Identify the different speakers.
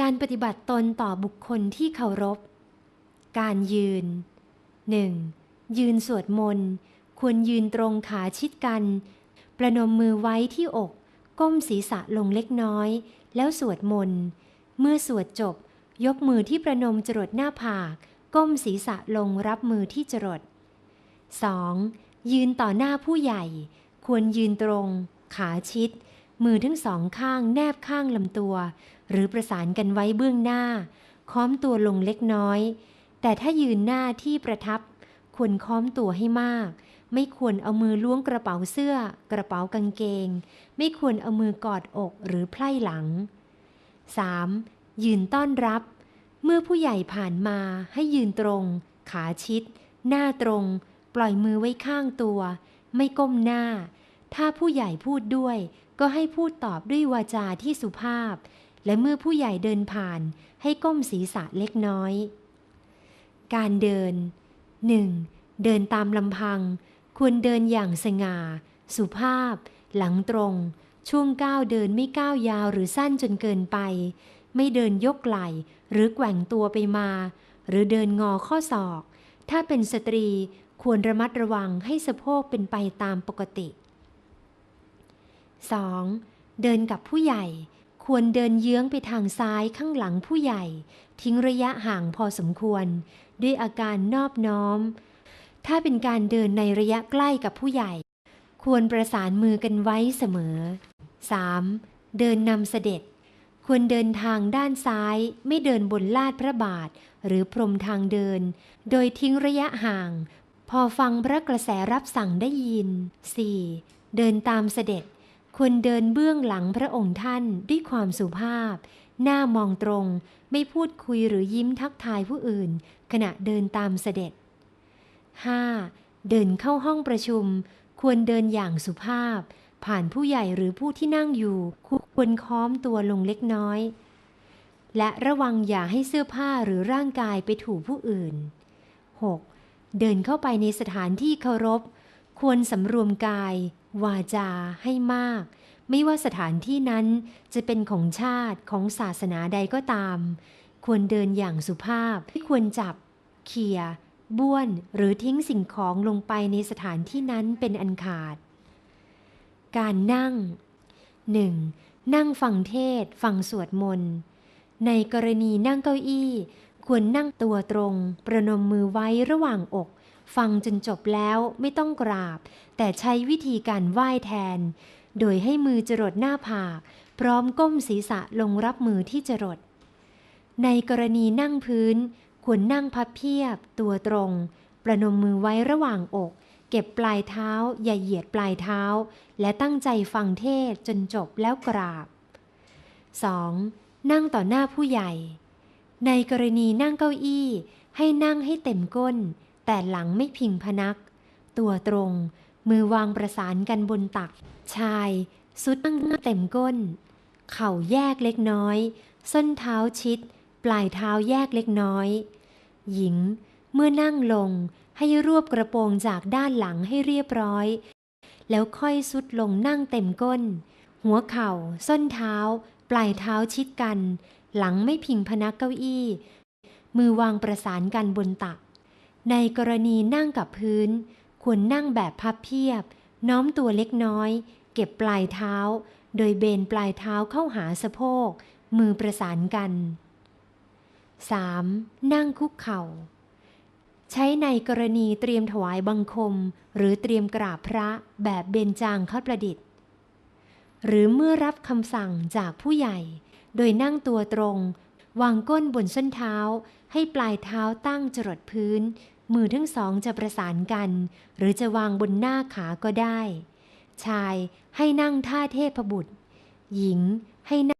Speaker 1: การปฏิบัติตนต่อบุคคลที่เคารพ การยืน 1. ยืนสวดมนต์ควรยืนตรงขาชิดกัน ประนมมือไว้ที่อก ก้มศีรษะลงเล็กน้อย แล้วสวดมนต์ เมื่อสวดจบ ยกมือที่ประนมจรดหน้าผาก ก้มศีรษะลงรับมือที่จรด 2. ยืนต่อหน้าผู้ใหญ่ ควรยืนตรง ขาชิด มือทั้งสองข้างแนบข้างลำตัว หรือประสานกันไว้เบื้องหน้า ค้อมตัวลงเล็กน้อย แต่ถ้ายืนหน้าที่ประทับ ควรค้อมตัวให้มาก ไม่ควรเอามือล้วงกระเป๋าเสื้อ กระเป๋ากางเกง ไม่ควรเอามือกอดอกหรือไพล่หลัง 3. ยืนต้อนรับ เมื่อผู้ใหญ่ผ่านมาให้ยืนตรง ขาชิด หน้าตรง ปล่อยมือไว้ข้างตัว ไม่ก้มหน้า ถ้าผู้ใหญ่พูดด้วย ก็ให้พูดตอบด้วยวาจาที่สุภาพ และเมื่อผู้ใหญ่เดินผ่านให้ก้มศีรษะเล็กน้อย การเดิน 1. เดินตามลำพัง ควรเดินอย่างสง่า สุภาพ หลังตรง ช่วงก้าวเดินไม่ก้าวยาวหรือสั้นจนเกินไป ไม่เดินยกไหล่หรือแกว่งตัวไปมา หรือเดินงอข้อศอก ถ้าเป็นสตรีควรระมัดระวังให้สะโพกเป็นไปตามปกติ 2. เดินกับผู้ใหญ่ ควรเดินเยื้องไปทางซ้ายข้างหลังผู้ใหญ่ ทิ้งระยะห่างพอสมควร ด้วยอาการนอบน้อม ถ้าเป็นการเดินในระยะใกล้กับผู้ใหญ่ ควรประสานมือกันไว้เสมอ 3. เดินนำเสด็จ ควรเดินทางด้านซ้ายไม่เดินบนลาดพระบาท หรือพรมทางเดิน โดยทิ้งระยะห่าง พอฟังพระกระแสรับสั่งได้ยิน 4. เดินตามเสด็จ ควรเดินเบื้องหลังพระองค์ท่านด้วยความสุภาพ หน้ามองตรง ไม่พูดคุยหรือยิ้มทักทายผู้อื่น ขณะเดินตามเสด็จ 5. เดินเข้าห้องประชุม ควรเดินอย่างสุภาพ ผ่านผู้ใหญ่หรือผู้ที่นั่งอยู่ ควรค้อมตัวลงเล็กน้อย และระวังอย่าให้เสื้อผ้าหรือร่างกายไปถูผู้อื่น 6. เดินเข้าไปในสถานที่เคารพ ควรสำรวมกาย วาจาให้มาก ไม่ว่าสถานที่นั้นจะเป็นของชาติของศาสนาใดก็ตาม ควรเดินอย่างสุภาพไม่ควรจับ เขี่ยบ้วนหรือทิ้งสิ่งของลงไปในสถานที่นั้นเป็นอันขาด การนั่ง 1. นั่งฟังเทศฟังสวดมนต์ ในกรณีนั่งเก้าอี้ ควรนั่งตัวตรง ประนมมือไว้ระหว่างอก ฟังจนจบแล้วไม่ต้องกราบ แต่ใช้วิธีการไหว้แทน โดยให้มือจรดหน้าผาก พร้อมก้มศีรษะลงรับมือที่จรด ในกรณีนั่งพื้น ควรนั่งพับเพียบ ตัวตรง ประนมมือไว้ระหว่างอก เก็บปลายเท้า อย่าเหยียดปลายเท้า และตั้งใจฟังเทศจนจบแล้วกราบ 2. นั่งต่อหน้าผู้ใหญ่ ในกรณีนั่งเก้าอี้ให้นั่งให้เต็มก้น แต่หลังไม่พิงพนัก ตัวตรง มือวางประสานกันบนตัก ชายสุดนั่งเต็มก้น เข่าแยกเล็กน้อย ส้นเท้าชิด ปลายเท้าแยกเล็กน้อย หญิง เมื่อนั่งลงให้รวบกระโปรงจากด้านหลังให้เรียบร้อย แล้วค่อยสุดลงนั่งเต็มก้น หัวเข่า ส้นเท้า ปลายเท้าชิดกัน หลังไม่พิงพนักเก้าอี้ มือวางประสานกันบนตัก ในกรณีนั่งกับพื้น ควรนั่งแบบพับเพียบ น้อมตัวเล็กน้อย เก็บปลายเท้า โดยเบนปลายเท้าเข้าหาสะโพก มือประสานกัน 3. นั่งคุกเข่า ใช้ในกรณีเตรียมถวายบังคม หรือเตรียมกราบพระแบบเบญจางคประดิษฐ์ หรือเมื่อรับคำสั่งจากผู้ใหญ่ โดยนั่งตัวตรง วางก้นบนส้นเท้า ให้ปลายเท้าตั้งจรดพื้น มือทั้งสองจะประสานกัน หรือจะวางบนหน้าขาก็ได้ ชายให้นั่งท่าเทพบุตร หญิงให้นั่ง